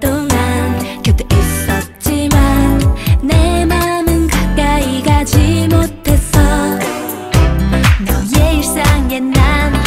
동안 곁에 있었지만 내 마음은 가까이 가지 못했어. 너의 일상에 난